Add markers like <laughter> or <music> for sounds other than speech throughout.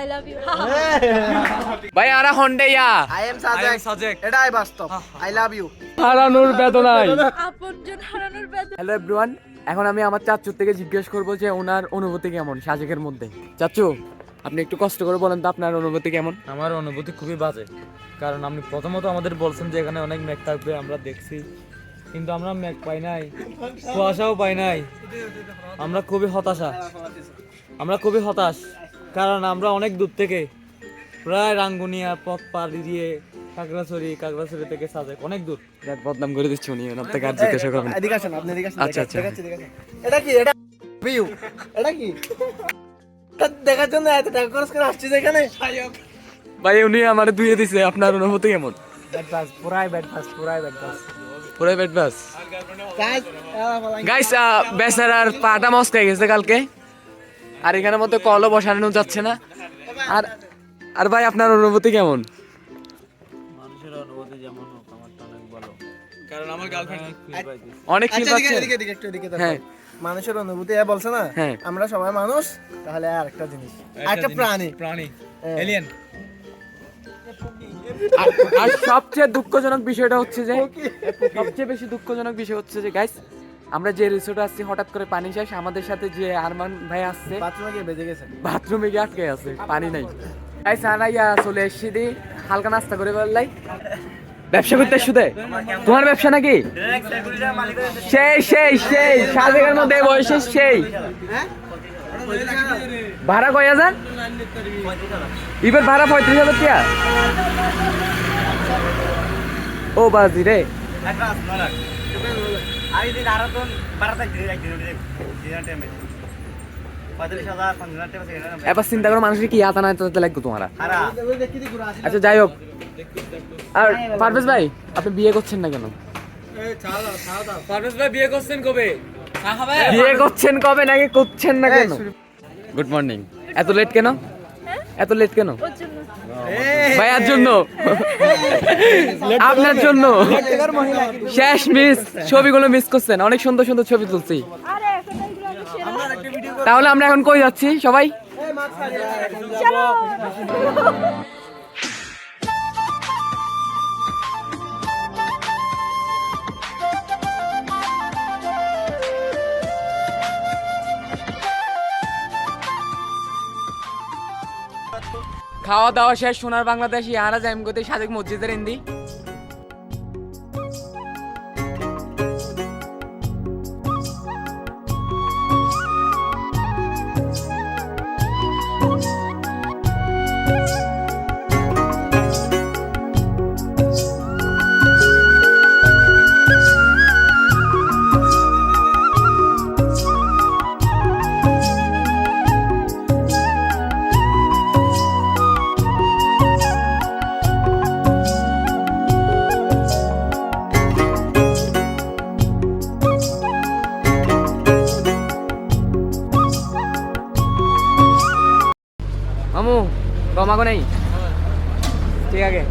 I love you ভাই আরা হন্ডেয়া আই এম সাজেক এটাই বাস্তব. আই লাভ ইউ হারানোর বেদনায়। আপনজন হারানোর বেদনা। হ্যালো এভরিওয়ান এখন আমি আমার চাচুর থেকে জিজ্ঞেস করব যে ওনার অনুভূতি কেমন সাজেকের মধ্যে। চাচু আপনি একটু কষ্ট করে বলেন তো আপনার অনুভূতি কেমন? আমার অনুভূতি খুবই বাজে। কারণ আপনি প্রথমত আমাদের বলছেন যে এখানে অনেক মেঘ থাকবে আমরা দেখছি। কিন্তু আমরা মেঘ পাই নাই কুয়াশাও পাই নাই। আমরা খুবই হতাশা। আমরা খুবই হতাশ। কারণ আমরা অনেক দূর থেকে প্রায় রাঙ্গুনিয়া পথ পাড়ি দিয়ে কাকড়াছড়ি কাকড়াছড়ি থেকে সাজেক অনেক দূর। দেখ বদনাম করে দিচ্ছি উনি ওনার থেকে আর জিজ্ঞাসা করবেন এদিকে আসেন আপনি এদিকে আসেন আচ্ছা, আচ্ছা। এটা কি এটা ভিউ এটা কি? দেখার জন্য এত টাকা খরচ করে আসছি এখানে? ভাই উনি আমার দুইয়ে দিছে আপনার অনুভূতি কেমন? গাইস বেচারার পাটা মস্কাই গেছে কালকে। আর এখানের মধ্যে কলও বসানো যাচ্ছে না। আর আর ভাই আপনার অনুভূতি কেমন? মানুষের অনুভূতি যেমন হোক আমার তো অনেক ভালো। কারণ আমার গার্লফ্রেন্ড অনেক ফিল আচ্ছা এদিকে এদিকে এদিকে একটু এদিকে হ্যাঁ। মানুষের অনুভূতি এ বলছে না হ্যাঁ। আমরা সবাই মানুষ তাহলে আর একটা জিনিস। একটা প্রাণী। প্রাণী। হ্যাঁ। এলিয়েন আর- আর সবচেয়ে দুঃখজনক বিষয়টা হচ্ছে যে সবচেয়ে বেশি দুঃখজনক বিষয় হচ্ছে যে গাইস আমরা যে রিসোর্টে আসছি হঠাৎ করে পানি শেষ আমাদের সাথে যে আরমান ভাই আসছে বাথরুমে গিয়ে বেজে গেছে। বাথরুমে গিয়ে আটকে আছে পানি নাই। গাইস আনাইয়া চলে এসছি দি হালকা নাস্তা করে বললাই ব্যবসা করতে শুধু তোমার ব্যবসা নাকি? সেই সেই সেই সাজেকের মধ্যে বয়সে সেই। ভাড়া কয় হাজার? ইবের ভাড়া পঁয়ত্রিশ হাজার টিয়া। ও বাজি রে। এবার চিন্তা করো মানুষের কি হাতা না লাগবে তোমার? আচ্ছা যাই হোক। আর পারভেজ ভাই আপনি বিয়ে করছেন না কেন? পারভেজ ভাই বিয়ে করছেন কবে? বিয়ে করছেন কবে নাকি করছেন না কেন? গুড মর্নিং এত লেট কেন? এত লেট কেন? ভাইয়ার জন্য। <laughs> আপনার জন্য শেষ মিস ছবিগুলো মিস করছেন। অনেক সুন্দর সুন্দর ছবি তুলছি। তাহলে আমরা এখন কই যাচ্ছি, সবাই? খাওয়া দাওয়া শেষ সোনার বাংলাদেশ ইয়ারা জাইম গতি সাদেক মসজিদের ইন্দি ঠিক আছে।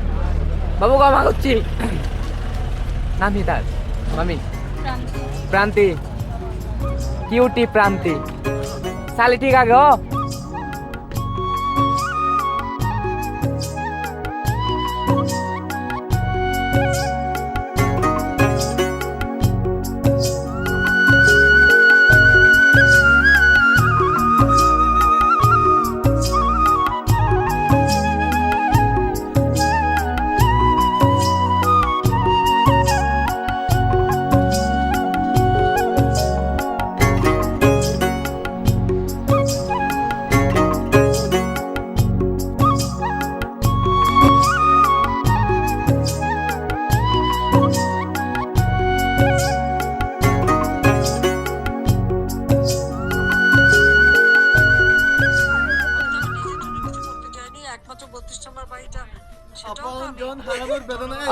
বাবু কমা করছি নাম কি তার মামি। প্রান্তি কিউটি প্রান্তি। সালি ঠিক আছে ও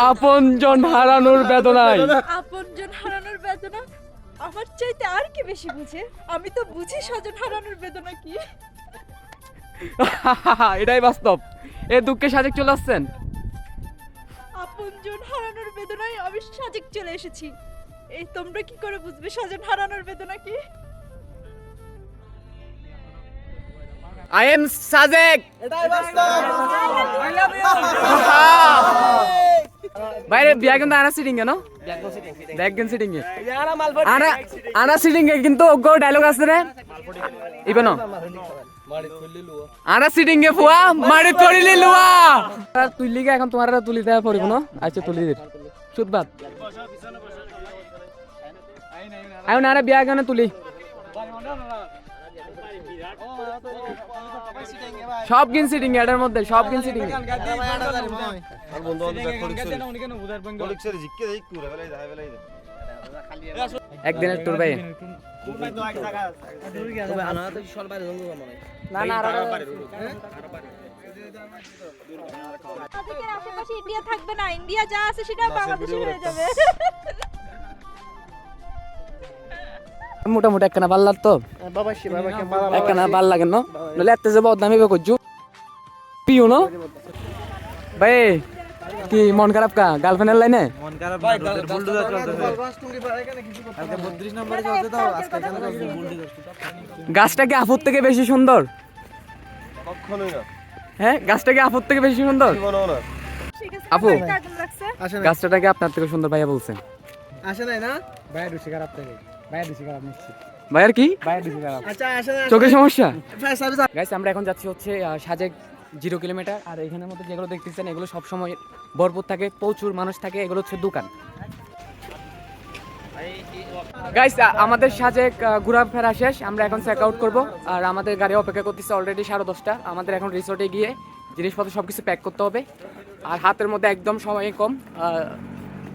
আপন জন হারানোর বেদনায়। আপনজন হারানোর বেদনা? আমার চাইতে আর কি বেশি বুঝে? আমি তো বুঝি স্বজন হারানোর বেদনা কি। এটাই বাস্তব। এ দুঃখে সাজেক চলে আসছেন? আপনজন হারানোর বেদনায় আমি সাজেক চলে এসেছি। এই তোমরা কি করে বুঝবে স্বজন হারানোর বেদনা কি? আই এম সাজেক বাইরে বিয়া কিন্তু আনা সিটিং কেন ব্যাকগেন সিটিং এ আনা আনা সিটিং এ কিন্তু গো ডায়লগ আছে রে ইবেন আনা সিটিং এ ফুয়া মারি তড়িলি লুয়া আর তুইলি গে এখন তোমার তুলি দেয়া পড়িব না আচ্ছা তুলি দে সুদ বাদ আয় না বিয়া কেন তুলি সব কিন সিটিং এটার মধ্যে সব কিন সিটিং একদিনের ট্যুর ভাই। না না আমাদের আশেপাশে ইন্ডিয়া থাকবে না ইন্ডিয়া যা আছে সেটা বাংলাদেশে হয়ে যাবে। মোটামুটি একখানা ভালো লাগতো একখানা ভালো লাগে না নলে এত যে বদনামি করছু পিও না? ভাই কি মন খারাপ কা? গার্লফ্রেন্ডের লাইনে? গাছটা কি আপুর থেকে বেশি সুন্দর? কখনোই না। হ্যাঁ গাছটা কি আপুর থেকে বেশি সুন্দর? আপু। একটা আগুন লাগছে আসে নাই। গাছটা কি আপনার থেকে সুন্দর ভাইয়া বলছেন? আসে নাই না? ভাইয়ার কি আচ্ছা আসে নাই চোখের সমস্যা? গাইস আমরা এখন যাচ্ছি হচ্ছে সাজেক জিরো কিলোমিটার আর এখানের মধ্যে যেগুলো দেখতেছেন এগুলো সবসময় ভরপুর থাকে প্রচুর মানুষ থাকে এগুলো হচ্ছে দোকান। গাইস আমাদের সাজেক ঘোরাফেরা শেষ আমরা এখন চেক আউট করব আর আমাদের গাড়ি অপেক্ষা করতেছে অলরেডি সাড়ে দশটা। আমাদের এখন রিসোর্টে গিয়ে জিনিসপত্র সব কিছু প্যাক করতে হবে আর হাতের মধ্যে একদম সময় কম আহ,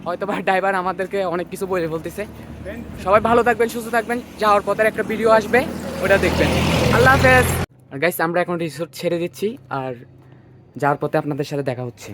হয়তো বা ড্রাইভার আমাদেরকে অনেক কিছু বলে বলতেছে সবাই ভালো থাকবেন, সুস্থ থাকবেন। যাওয়ার পথের একটা ভিডিও আসবে, ওটা দেখবেন। আল্লাহ হাফেজ। আর গাইস আমরা এখন রিসোর্ট ছেড়ে দিচ্ছি, আর যাওয়ার পথে আপনাদের সাথে দেখা হচ্ছে।